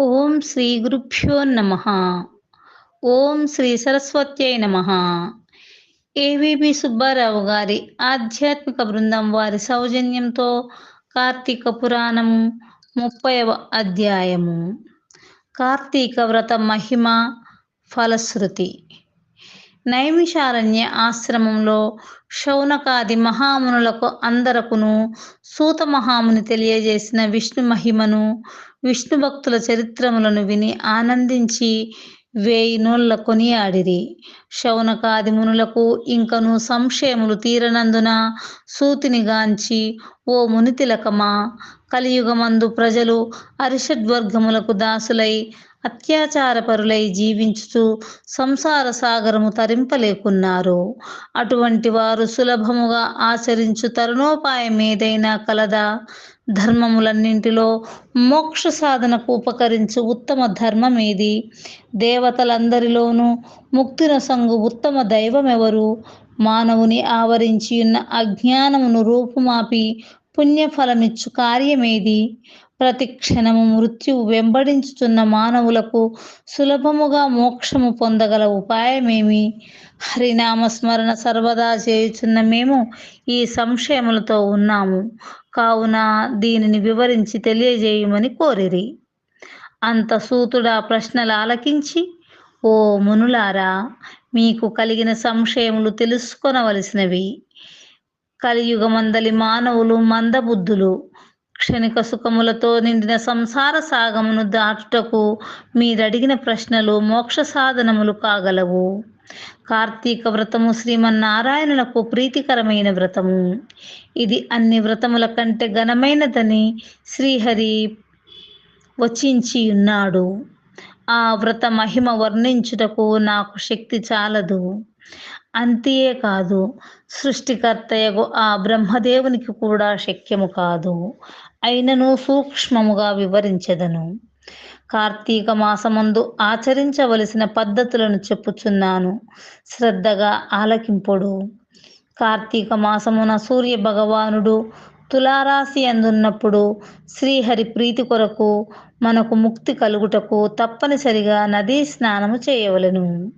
ఓం శ్రీ గురుభ్యో నమ. ఓం శ్రీ సరస్వత్యై నమ. ఏవిబి సుబ్బారావు గారి ఆధ్యాత్మిక బృందం వారి సౌజన్యంతో కార్తీక పురాణము ముప్పైవ అధ్యాయము. కార్తీక వ్రత మహిమ ఫలశ్రుతి. నైమిషారణ్య ఆశ్రమంలో శౌనకాది మహామునులకు అందరకును సూత మహాముని తెలియజేసిన విష్ణు మహిమను విష్ణు భక్తుల చరిత్రములను విని ఆనందించి వేయి నోళ్ళ కొనియాడిరి. శౌనకాది మునులకు ఇంకను సంశయములు తీరనందున సూతిని గాంచి ఓ మునితిలకమా కలియుగమందు ప్రజలు అరిషడ్వర్గములకు దాసులై అత్యాచారపరులై జీవించుతూ సంసార సాగరము తరింపలేకున్నారు. అటువంటి వారు సులభముగా ఆచరించు తరుణోపాయం ఏదైనా కలదా? ధర్మములన్నింటిలో మోక్ష సాధనకు ఉపకరించు ఉత్తమ ధర్మం ఏది? దేవతలందరిలోనూ ముక్తినసంగు ఉత్తమ దైవమెవరు? మానవుని ఆవరించి ఉన్న అజ్ఞానమును రూపుమాపి పుణ్యఫలమిచ్చు కార్యమేది? ప్రతి క్షణము మృత్యువు వెంబడించుతున్న మానవులకు సులభముగా మోక్షము పొందగల ఉపాయమేమి? హరినామస్మరణ సర్వదా చేయుచున్న మేము ఈ సంశయములతో ఉన్నాము. కావున దీనిని వివరించి తెలియజేయమని కోరిరి. అంత సూతుడా ప్రశ్నలు ఆలకించి ఓ మునులారా మీకు కలిగిన సంశయములు తెలుసుకొనవలసినవి. కలియుగమందలి మానవులు మందబుద్ధులు. క్షణిక సుఖములతో నిండిన సంసార సాగమును దాటుటకు మీరడిగిన ప్రశ్నలు మోక్ష సాధనములు కాగలవు. కార్తీక వ్రతము శ్రీమన్నారాయణులకు ప్రీతికరమైన వ్రతము. ఇది అన్ని వ్రతముల కంటే ఘనమైనదని శ్రీహరి వచించి ఉన్నాడు ఆ వ్రత మహిమ వర్ణించుటకు నాకు శక్తి చాలదు. అంతే కాదు సృష్టికర్తయగు ఆ బ్రహ్మదేవునికి కూడా శక్యము కాదు. అయినను సూక్ష్మముగా వివరించెదను. కార్తీక మాసమందు ఆచరించవలసిన పద్ధతులను చెప్పుచున్నాను. శ్రద్ధగా ఆలకింపుడు. కార్తీక మాసమున సూర్య భగవానుడు తులారాశి అందున్నప్పుడు శ్రీహరి ప్రీతి కొరకు మనకు ముక్తి కలుగుటకు తప్పనిసరిగా నదీ స్నానము చేయవలెను.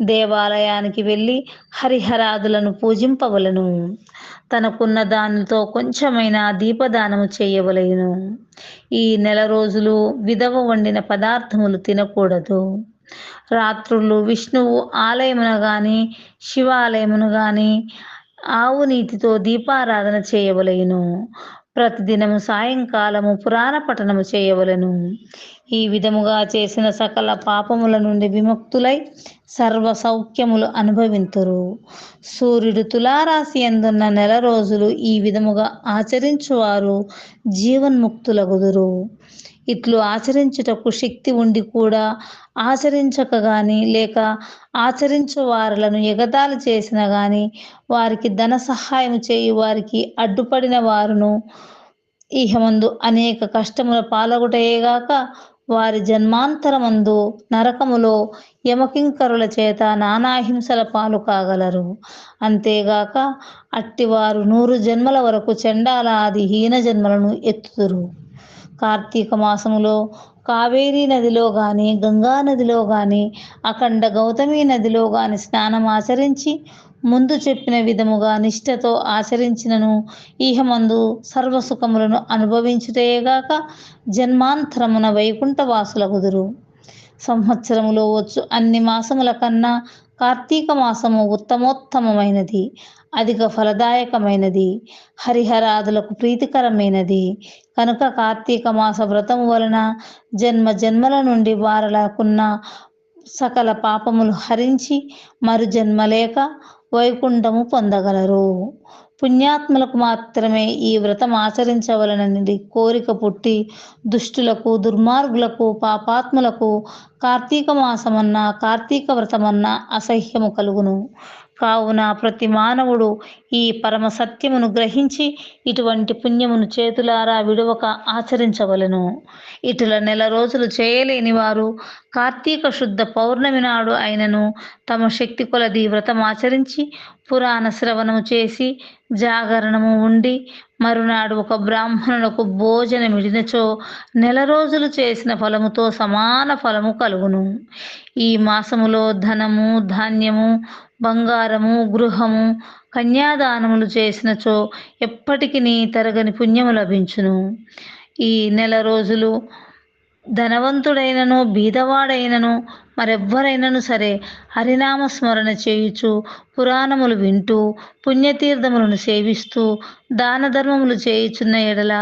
దేవాలయానికి వెళ్ళి హరిహరాదులను పూజింపవలను. తనకున్న దానితో కొంచెమైనా దీపదానము చేయవలయను ఈ నెల రోజులు విధవ వండిన పదార్థములు తినకూడదు. రాత్రులు విష్ణువు ఆలయమున గాని శివాలయమును గాని ఆవు నీతితో దీపారాధన చేయవలయను ప్రతిదినము సాయంకాలము పురాణ పఠనము చేయవలను. ఈ విధముగా చేసిన సకల పాపముల నుండి విముక్తులై సర్వ సౌఖ్యములు అనుభవింతురు. సూర్యుడు తులారాశి ఎందున్న నెల రోజులు ఈ విధముగా ఆచరించువారు జీవన్ముక్తులగుదురు. ఇట్లు ఆచరించుటకు శక్తి ఉండి కూడా ఆచరించక గాని లేక ఆచరించు వారులను ఎగతాళి చేసిన గాని వారికి ధన సహాయం చేయు వారికి అడ్డుపడిన వారును ఇహమందు అనేక కష్టముల పాలగుటయేగాక వారి జన్మాంతరమందు నరకములో యమకింకరుల చేత నానాహింసల పాలు కాగలరు. అంతేగాక అట్టివారు నూరు జన్మల వరకు చెండాల ఆది హీన జన్మలను ఎత్తుదురు. కార్తీక మాసములో కావేరీ నదిలో గాని గంగా నదిలో గాని అఖండ గౌతమి నదిలో గాని స్నానం ఆచరించి ముందు చెప్పిన విధముగా నిష్ఠతో ఆచరించినను. ఈహమందు సర్వసుఖములను అనుభవించుటేగాక జన్మాంతరమున వైకుంఠ వాసులగుదురు సంవత్సరములో వచ్చు అన్ని మాసముల కన్నా కార్తీక మాసము ఉత్తమోత్తమమైనది అధిక ఫలదాయకమైనది హరిహరాదులకు ప్రీతికరమైనది. కనుక కార్తీక మాస వ్రతం వలన జన్మ జన్మల నుండి వారలకున్న సకల పాపములు హరించి మరు జన్మ లేక వైకుంఠము పొందగలరు. పుణ్యాత్ములకు మాత్రమే ఈ వ్రతం ఆచరించవలనని కోరిక పుట్టి దుష్టులకు దుర్మార్గులకు పాపాత్ములకు కార్తీక మాసమన్నా కార్తీక వ్రతమన్నా అసహ్యము కలుగును. కావున ప్రతి మానవుడు ఈ పరమ సత్యమును గ్రహించి ఇటువంటి పుణ్యమును చేతులారా విడవక ఆచరించవలను. ఇటుల నెల రోజులు చేయలేని వారు కార్తీక శుద్ధ పౌర్ణమి నాడు అయినను తమ శక్తి కొలది వ్రతం ఆచరించి పురాణ శ్రవణము చేసి జాగరణము ఉండి మరునాడు ఒక బ్రాహ్మణులకు భోజనమిడినచో నెల రోజులు చేసిన ఫలముతో సమాన ఫలము కలుగును. ఈ మాసములో ధనము ధాన్యము బంగారము గృహము కన్యాదానములు చేసినచో ఎప్పటికి నీ తరగని పుణ్యము లభించును. ఈ నెల రోజులు ధనవంతుడైనను బీదవాడైనను మరెవ్వరైనను సరే హరినామ స్మరణ చేయుచు పురాణములు వింటూ పుణ్యతీర్థములను సేవిస్తూ దాన ధర్మములు చేయుచున్న ఎడల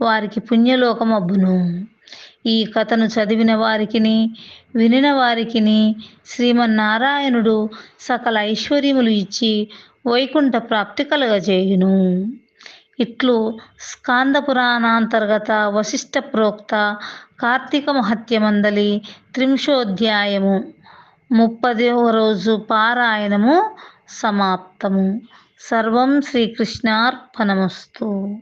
వారికి పుణ్యలోకమబ్బును ఈ కథను చదివిన వారికిని వినిన వారికిని శ్రీమన్నారాయణుడు సకల ఐశ్వర్యములు ఇచ్చి వైకుంఠ ప్రాప్తి కలగజేయును. ఇట్లు స్కాంద పురాణాంతర్గత వశిష్ట ప్రోక్త కార్తీక మహత్యమందలి త్రింశోధ్యాయము ముప్పదవ రోజు పారాయణము సమాప్తము. సర్వం శ్రీకృష్ణార్పణమస్తు.